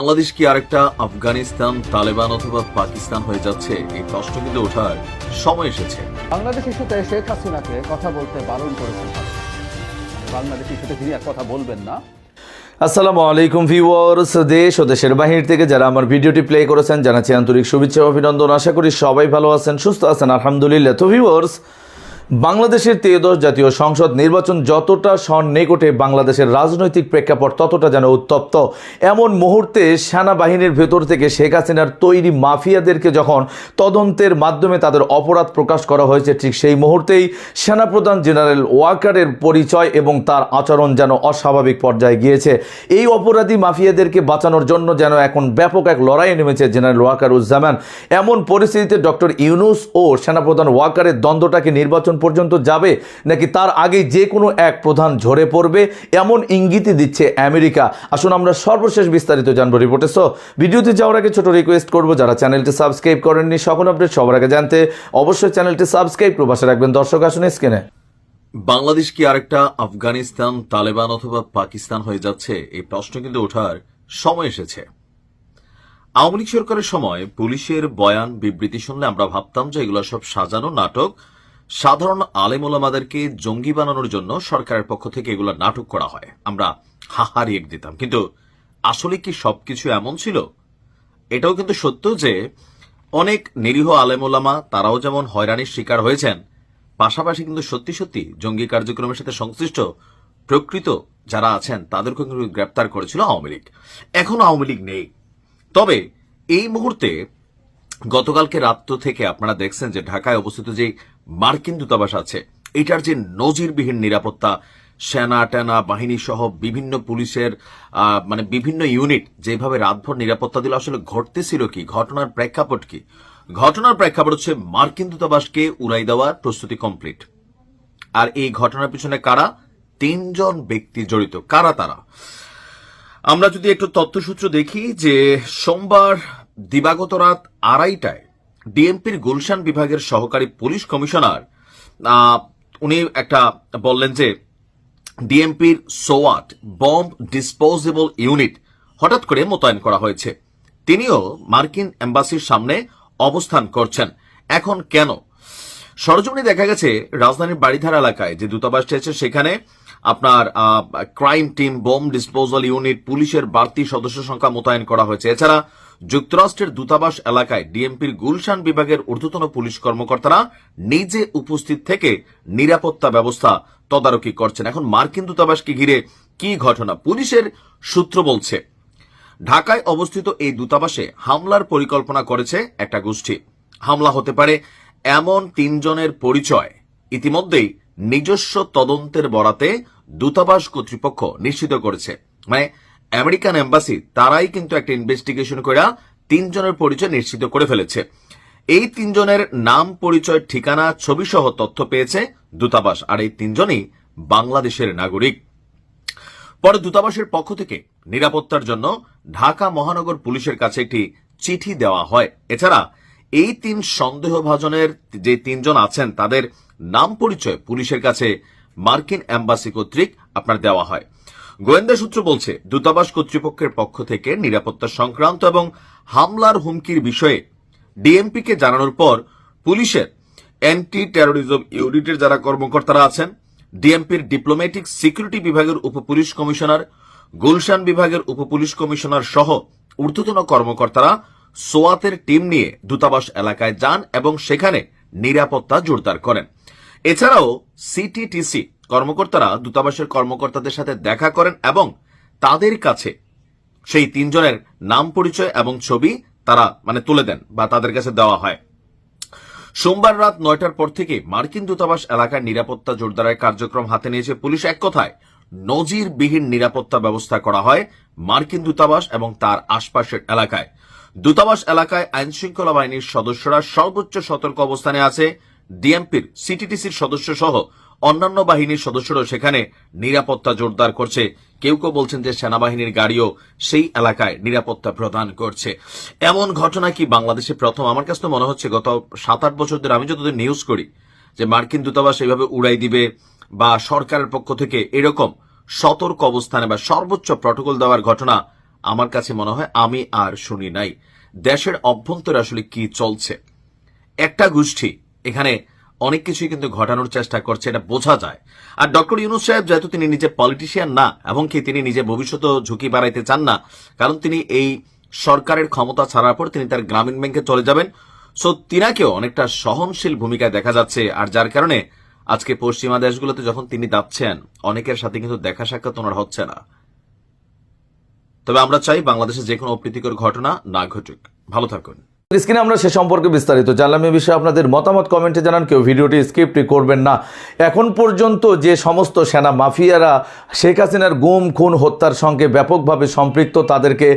বাংলাদেশ কি আরেকটা আফগানিস্তান তালেবান অথবা পাকিস্তান হয়ে যাচ্ছে? এই প্রশ্ন কিন্তু ওঠার সময় এসেছে। বাংলাদেশ ইস্যুতে শেখ হাসিনাকে কথা বলতে বারণ করেছেন বাংলাদেশ ইস্যুতে তিনি আর কথা বলবেন না। আসসালামু আলাইকুম ভিউয়ার্স দেশ ও দেশের বাহির থেকে যারা আমার ভিডিওটি প্লে করেছেন জানাচ্ছি আন্তরিক শুভেচ্ছা ও অভিনন্দন। আশা করি সবাই ভালো আছেন সুস্থ আছেন আলহামদুলিল্লাহ। তো ভিউয়ার্স বাংলাদেশের ত্রয়োদশ জাতীয় সংসদ নির্বাচন যতটা সন্নিকটে বাংলাদেশের রাজনৈতিক প্রেক্ষাপট ততটা যেন উত্তপ্ত। এমন মুহূর্তে সেনাবাহিনীর ভেতর থেকে শেখ হাসিনার তৈরি মাফিয়াদেরকে যখন তদন্তের মাধ্যমে তাদের অপরাধ প্রকাশ করা হয়েছে, ঠিক সেই মুহূর্তেই সেনাপ্রধান জেনারেল ওয়াকারের পরিচয় এবং তার আচরণ যেন অস্বাভাবিক পর্যায়ে গিয়েছে। এই অপরাধী মাফিয়াদেরকে বাঁচানোর জন্য যেন এখন ব্যাপক এক লড়াইয়ে নেমেছে জেনারেল ওয়াকার উজ্জামান এমন পরিস্থিতিতে ডক্টর ইউনুস ও সেনাপ্রধান ওয়াকারের দ্বন্দ্বটাকে নির্বাচন পর্যন্ত যাবে নাকি তার আগে যে কোনো এক প্রধান ঝরে পড়বে? এমন ইঙ্গিতই দিচ্ছে আমেরিকা। আসুন আমরা সর্বশেষ বিস্তারিত জানব রিপোর্টে। সো ভিডিওতে যাওয়ার আগে ছোট রিকোয়েস্ট করব, যারা চ্যানেলটি সাবস্ক্রাইব করেননি, সকল আপডেট সবার আগে জানতে অবশ্যই চ্যানেলটি সাবস্ক্রাইব প্রবাসে রাখবেন দর্শক, আসুন স্ক্রিনে বাংলাদেশ কি আরেকটা আফগানিস্তান, তালেবান অথবা পাকিস্তান হয়ে যাচ্ছে? এই প্রশ্ন কিন্তু ওঠার সময় এসেছে। আওয়ামী লীগ সরকারের সময় পুলিশের বয়ান বিবৃতি শুনলে আমরা ভাবতাম যে এগুলো সব সাজানো নাটক। সাধারণ আলেমোলামাদেরকে জঙ্গি বানানোর জন্য সরকারের পক্ষ থেকে এগুলো নাটক করা হয়। আমরা হাহারিয়ে দিতাম। কিন্তু আসলে কি সবকিছু এমন ছিল? এটাও কিন্তু সত্য যে অনেক নিরীহ আলেমোলামা তারাও যেমন হয়রানির শিকার হয়েছেন, পাশাপাশি কিন্তু সত্যি সত্যি জঙ্গি কার্যক্রমের সাথে সংশ্লিষ্ট প্রকৃত যারা আছেন তাদেরকে কিন্তু গ্রেপ্তার করেছিল আওয়ামী লীগ। এখন আওয়ামী লীগ নেই। তবে এই মুহূর্তে গতকালকে রাত্র থেকে আপনারা দেখছেন যে ঢাকায় অবস্থিত যে মার্কিন দূতাবাস আছে। এটার যে নজিরবিহীন নিরাপত্তা, সেনা, টেনা, বাহিনী সহ বিভিন্ন পুলিশের মানে বিভিন্ন ইউনিট যেভাবে রাতভর নিরাপত্তা দিল, আসলে ঘটতেছিল কি? ঘটনার প্রেক্ষাপট কি? ঘটনার প্রেক্ষাপট হচ্ছে মার্কিন দূতাবাসকে উড়াই দেওয়ার প্রস্তুতি কমপ্লিট। আর এই ঘটনার পিছনে কারা? তিনজন ব্যক্তি জড়িত। কারা তারা? আমরা যদি একটু তথ্যসূত্র দেখি যে সোমবার দিবাগত রাত আড়াইটায় ডিএমপির গুলশান বিভাগের সহকারী পুলিশ কমিশনার উনি একটা বললেন যে, ডিএমপির সোয়াট বম্ব ডিসপোজেবল ইউনিট হঠাৎ করে মোতায়েন করা হয়েছে। তিনিও মার্কিন এম্বাসির সামনে অবস্থান করছেন। এখন কেন? সরজমিনে দেখা গেছে, রাজধানীর বাড়িধারা এলাকায় যে দূতাবাসটি আছে সেখানে আপনার crime team bomb disposal unit পুলিশের বাড়তি সদস্য সংখ্যা মোতায়েন করা হয়েছে। এছাড়া যুক্তরাষ্ট্রের দূতাবাস এলাকায় ডিএমপির গুলশান বিভাগের ঊর্ধ্বতন পুলিশ কর্মকর্তারা নিজে উপস্থিত থেকে নিরাপত্তা ব্যবস্থা তদারকি করছেন। এখন মার্কিন দূতাবাসকে ঘিরে কি ঘটনা? পুলিশের সূত্র বলছে, ঢাকায় অবস্থিত এই দূতাবাসে হামলার পরিকল্পনা করেছে একটা গোষ্ঠী। হামলা হতে পারে এমন তিনজনের পরিচয়। ইতিমধ্যেই নিজস্ব তদন্তের বরাতে দূতাবাস কর্তৃপক্ষ নিশ্চিত করেছে। মানে আমেরিকান এম্বাসি তারাই কিন্তু একটা ইনভেস্টিগেশন করে তিনজনের পরিচয় নিশ্চিত করে ফেলেছে। এই তিনজনের নাম, পরিচয়, ঠিকানা ছবি সহ তথ্য পেয়েছে দূতাবাস, আর এই তিনজনই বাংলাদেশের নাগরিক। পরে দূতাবাসের পক্ষ থেকে নিরাপত্তার জন্য ঢাকা মহানগর পুলিশের কাছে একটি চিঠি দেওয়া হয়। এছাড়া এই তিন সন্দেহভাজনের যে তিনজন আছেন, তাদের নাম, পরিচয় পুলিশের কাছে মার্কিন এম্বাসি কর্তৃক আপনার দেওয়া হয়। গোয়েন্দা সূত্র বলছে, দূতাবাস কর্তৃপক্ষের পক্ষ থেকে নিরাপত্তা সংক্রান্ত এবং হামলার হুমকির বিষয়ে ডিএমপিকে জানানোর পর পুলিশের অ্যান্টি টেরোরিজম ইউনিটের যারা কর্মকর্তারা আছেন, ডিএমপির ডিপ্লোম্যাটিক সিকিউরিটি বিভাগের উপপুলিশ কমিশনার, গুলশান বিভাগের উপপুলিশ কমিশনার সহ ঊর্ধ্বতন কর্মকর্তারা সোয়াতের টিম নিয়ে দূতাবাস এলাকায় যান এবং সেখানে নিরাপত্তা জোরদার করেন। এছাড়াও সিটিটিসি কর্মকর্তারা দূতাবাসের কর্মকর্তাদের সাথে দেখা করেন এবং তাদের কাছে সেই তিনজনের নাম পরিচয় এবং ছবি তারা মানে তুলে দেন বা তাদের কাছে দেওয়া হয়। সোমবার রাত নয়টার পর থেকে মার্কিন দূতাবাস এলাকার নিরাপত্তা জোরদারের কার্যক্রম হাতে নিয়েছে পুলিশ। এক কথায়, নজিরবিহীন নিরাপত্তা ব্যবস্থা করা হয় মার্কিন দূতাবাস এবং তার আশপাশের এলাকায়। দূতাবাস এলাকায় আইন শৃঙ্খলা বাহিনীর সদস্যরা সর্বোচ্চ সতর্ক অবস্থানে আছে। ডিএমপির, সিটিটিসির সদস্য সহ অন্যান্য বাহিনীর সদস্যরাও সেখানে নিরাপত্তা জোরদার করছে। কেউ কেউ বলছেন যে সেনাবাহিনীর গাড়িও সেই এলাকায় নিরাপত্তা প্রদান করছে। এমন ঘটনা কি বাংলাদেশে প্রথম? আমার কাছে তো মনে হচ্ছে গত সাত আট বছর ধরে আমি যতদিন নিউজ করি যে মার্কিন দূতাবাস এইভাবে উড়াই দিবে বা সরকারের পক্ষ থেকে এরকম সতর্ক অবস্থানে বা সর্বোচ্চ প্রটোকল দেওয়ার ঘটনা আমার কাছে মনে হয় আমি আর শুনি নাই। দেশের অভ্যন্তরে আসলে কি চলছে? একটা গোষ্ঠী এখানে অনেক কিছুই কিন্তু ঘটানোর চেষ্টা করছে, এটা বোঝা যায়। আর ডক্টর ইউনুস সাহেব যেহেতু তিনি নিজে পলিটিশিয়ান না, এবং কি তিনি নিজে ভবিষ্যৎ ঝুঁকি বাড়াইতে চান না, কারণ তিনি এই সরকারের ক্ষমতা ছাড়ার পর তিনি তার গ্রামীণ ব্যাংকে চলে যাবেন। সো তিনাকেও অনেকটা সহনশীল ভূমিকায় দেখা যাচ্ছে, আর যার কারণে আজকে পশ্চিমা দেশগুলোতে যখন তিনি যাচ্ছেন, অনেকের সাথে কিন্তু দেখা সাক্ষাৎ ওনার হচ্ছে না। তবে আমরা চাই বাংলাদেশে যে কোনো অপ্রীতিকর ঘটনা না ঘটুক। ভালো থাকুন। স্ক্রিনে আমরা সে সম্পর্কে বিস্তারিত জানলাম। এ বিষয়ে আপনাদের মতামত কমেন্টে জানান। কেউ ভিডিওটি স্কিপটি করবেন না। এখন পর্যন্ত যে সমস্ত সেনা মাফিয়ারা শেখ হাসিনার গুম, খুন, হত্যার সঙ্গে ব্যাপকভাবে সম্পৃক্ত, তাদেরকে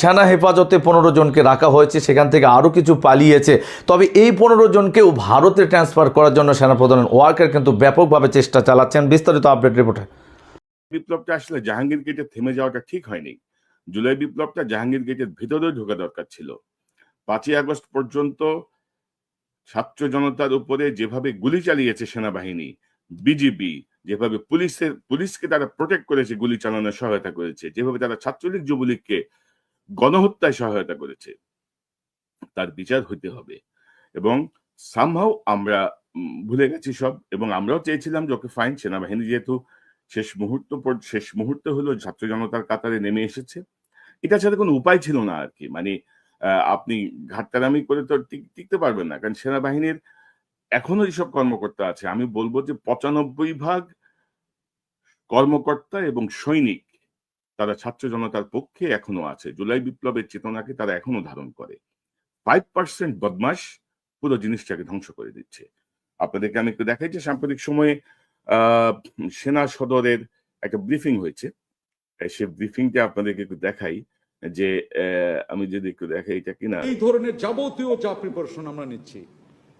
সেনা হেফাজতে পনেরো জনকে রাখা হয়েছে। সেখান থেকে আরও কিছু পালিয়েছে। তবে এই পনেরো জনকেও ভারতে ট্রান্সফার করার জন্য সেনাপ্রধান ওয়ার্কার কিন্তু ব্যাপকভাবে চেষ্টা চালাচ্ছেন। বিস্তারিত আপডেট রিপোর্টে বিপ্লবটা আসলে জাহাঙ্গীর গেটে থেমে যাওয়াটা ঠিক হয়নি। জুলাই বিপ্লবটা জাহাঙ্গীর গেটের ভিতরে ঢোকা দরকার ছিল। পাঁচই আগস্ট পর্যন্ত ছাত্র জনতার উপরে যেভাবে গুলি চালিয়েছে সেনাবাহিনী, বিজিবি, যেভাবে পুলিশের, পুলিশকে তারা প্রোটেক্ট করেছে, গুলি চালানোর সহায়তা করেছে, যেভাবে তারা ছাত্রলীগ, যুবলীগকে গণহত্যায় সহায়তা করেছে, তার বিচার হইতে হবে। এবং সামহাও আমরা ভুলে গেছি সব, এবং আমরাও চেয়েছিলাম যে ফাইন সেনাবাহিনী যেহেতু শেষ মুহূর্ত শেষ মুহূর্তে হলো, ছাত্র জনতার কাতারে নেমে এসেছে। এটা ছাড়া কোনো উপায় ছিল না আর কি। মানে আপনি ঘাটতারামি করে তো টিকতে পারবেন না। কারণ সেনাবাহিনীর এখনও যেসব কর্মকর্তা আছে, আমি বলব যে পঁচানব্বই ভাগ কর্মকর্তা এবং সৈনিক তারা ছাত্র জনতার পক্ষে এখনও আছে। জুলাই বিপ্লবের চেতনাকে তারা এখনও ধারণ করে। ফাইভ পার্সেন্ট বদমাস পুরো জিনিসটাকে ধ্বংস করে দিচ্ছে। আপনাদেরকে আমি একটু দেখাই যে সাম্প্রতিক সময়ে সেনা সদরের একটা ব্রিফিং হয়েছে। সে ব্রিফিংটা আপনাদেরকে একটু দেখাই। যে আমি যদি একটু দেখাই এটা কিনা। এই ধরনের যাবতীয় যা প্রিপারেশন আমরা নিচ্ছি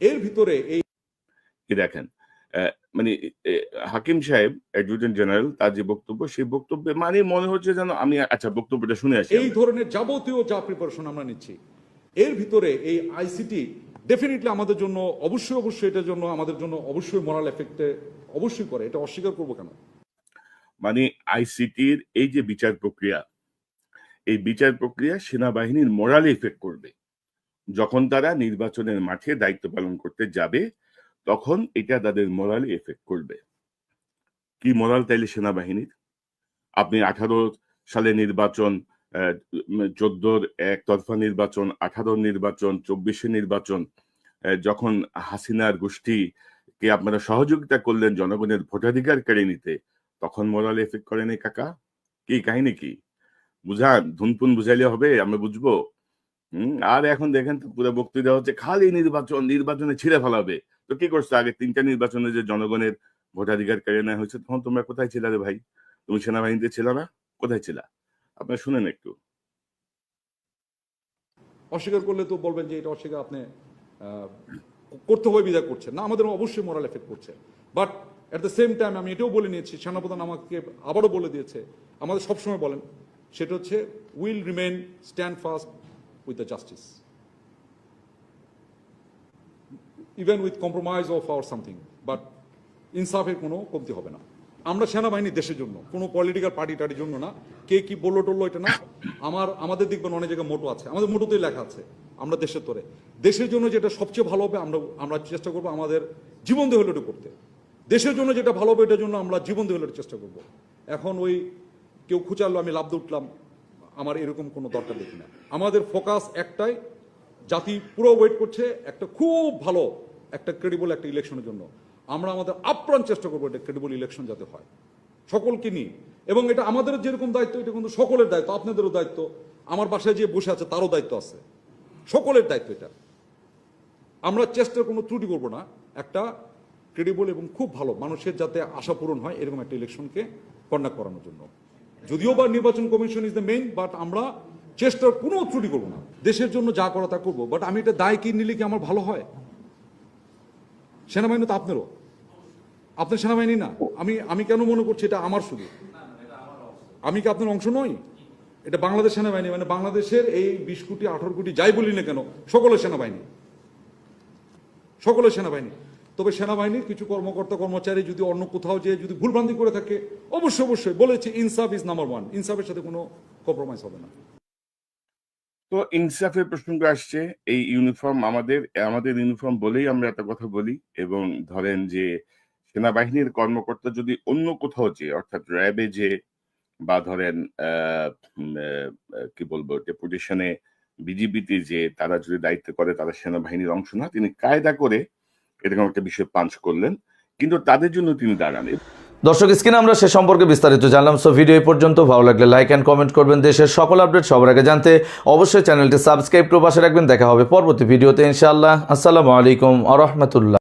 এর ভিতরে এই দেখেন মানে হাকিম সাহেব অ্যাডভোকেট জেনারেল তার যে বক্তব্য সেই বক্তব্যে মানে মনে হচ্ছে যেন আমি আচ্ছা বক্তব্যটা শুনে আসি এই ধরনের যাবতীয় যা প্রিপারেশন আমরা নিচ্ছি এর ভিতরে এই আইসিটি ডেফিনেটলি আমাদের জন্য অবশ্যই অবশ্যই এটার জন্য আমাদের জন্য অবশ্যই মোরাল এফেক্টে অবশ্যই করে। এটা অস্বীকার করব কেন? মানে আইসিটির এই যে বিচার প্রক্রিয়া এই বিচার প্রক্রিয়া সেনাবাহিনীর মোরালে ইফেক্ট করবে। যখন তারা নির্বাচনের মাঠে দায়িত্ব পালন করতে যাবে, তখন এটা তাদের মোরালে এফেক্ট করবে। কি মোরাল তাইলে সেনাবাহিনীর? আপনি আঠারো সালে নির্বাচন চোদ্দোর একতরফা নির্বাচন, আঠারোর নির্বাচন, চব্বিশে নির্বাচন যখন হাসিনার গোষ্ঠীকে আপনারা সহযোগিতা করলেন জনগণের ভোটাধিকার কেড়ে নিতে, তখন মোরাল এফেক্ট করে নাই কাকা? কি কাহিনী কি? বুঝান ধুনপুন বুঝাইলে হবে আমরা বুঝব। হম, আর এখন দেখেন তো পুরো বক্তৃতা হচ্ছে খালি নির্বাচন, নির্বাচনে ছিঁড়ে ফেলাবে। তো কি করছ? আগে তিনটা নির্বাচনে যে জনগণের ভোটাধিকার কেড়ে নেওয়া হয়েছে, তখন তোমরা কোথায় ছিলা রে ভাই? তুমি সেনাবাহিনীতে ছিল না? কোথায় ছিলা? আপনারা শুনেন একটু। অস্বীকার করলে তো বলবেন যে এটা অস্বীকার আপনি করতে হবে বিদা করছেন। না, আমাদের অবশ্যই মোরাল এফেক্ট করছে। But at the same time আমি এটাও বলে নিয়েছি, সেনাপ্রধান আমাকে আবারও বলে দিয়েছে, আমাদের সবসময় বলেন সেটা হচ্ছে will remain stand fast with the justice even with compromise of our something but ইনসাফের কোনো কমতি হবে না। আমরা সেনাবাহিনী দেশের জন্য, কোনো পলিটিক্যাল পার্টি টার্টির জন্য না। কে কি বলল টললো এটা না। আমার, আমাদের দেখবেন অনেক জায়গায় মোটো আছে। আমাদের মোটোতেই লেখা আছে, আমরা দেশের তরে। দেশের জন্য যেটা সবচেয়ে ভালো হবে, আমরা আমরা চেষ্টা করব আমাদের জীবন দিয়ে হলে করতে দেশের জন্য যেটা ভালো হবে, এটার জন্য আমরা জীবন দিয়ে চেষ্টা করব। এখন ওই কেউ খুঁচালো, আমি লাভ উঠলাম আমার এরকম কোনো দরকার দেখি না। আমাদের ফোকাস একটাই, জাতি পুরো ওয়েট করছে একটা খুব ভালো, একটা ক্রেডিবল একটা ইলেকশনের জন্য। আমরা আমাদের আপ্রাণ চেষ্টা করব এটা ক্রেডিবল ইলেকশন যাতে হয়। সকলকে নিয়ে। এবং এটা আমাদের যেরকম দায়িত্ব, এটা কিন্তু সকলের দায়িত্ব, আপনাদেরও দায়িত্ব। আমার বাসায় যে বসে আছে, তারও দায়িত্ব আছে। সকলের দায়িত্ব এটা। আমরা চেষ্টার কোনো ত্রুটি করব না। একটা ক্রেডিবল এবং খুব ভালো মানুষের যাতে আশা পূরণ হয়, এরকম একটা ইলেকশনকে কন্ডাক্ট করানোর জন্য। যদিও বা নির্বাচন commission is the main but আমরা চেষ্টার কোনো ত্রুটি করব না। দেশের জন্য যা করা তা করব বাট আমি এটা দায় কি নিলে কি আমার ভালো হয়? সেনাবাহিনী তো আপনারও। আপনার সেনাবাহিনী না। আমি আমি কেন মনে করছি এটা আমার শুধু? আমি কি আপনার অংশ নই? এটা বাংলাদেশ সেনাবাহিনী মানে বাংলাদেশের এই বিশ কোটি, আঠারো কোটি যাই বলি না কেন, সকলের সেনাবাহিনী। সকলের সেনাবাহিনী। তবে সেনাবাহিনীর কিছু কর্মকর্তা, কর্মচারী যদি অন্য কোথাও যেয়ে যদি ভুলভ্রান্তি করে থাকে, অবশ্যই অবশ্যই বলেছে ইনসাফ ইজ নাম্বার ওয়ান ইনসাফের সাথে কোনো কম্প্রোমাইজ হবে না। তো ইনসাফের প্রসঙ্গ আসছে, এই ইউনিফর্ম আমাদের আমাদের ইউনিফর্ম বলেই আমরা একটা কথা বলি এবং ধরেন যে সেনাবাহিনীর কর্মকর্তা যদি অন্য কোথাও যে অর্থাৎ র্যাবে যে বা ধরেন কি বলব ডেপুটেশনে বিজিবিতে যে তারা যদি দায়িত্ব করে, তারা সেনাবাহিনীর অংশ না, তিনি কায়দা করে এরকম একটা বিষয় পাঞ্চ করলেন, কিন্তু তাদের জন্য তিনি দাঁড়ান দর্শক, স্ক্রিনে আমরা সে সম্পর্কে বিস্তারিত জানলাম সো ভিডিও এই পর্যন্ত ভালো লাগলে লাইক অ্যান্ড কমেন্ট করবেন। দেশের সকল আপডেট সবার আগে জানতে অবশ্যই চ্যানেলটি সাবস্ক্রাইব করে পাশে রাখবেন। দেখা হবে পরবর্তী ভিডিওতে ইনশাআল্লাহ। আসসালামু আলাইকুম আ রহমতুল্লাহ।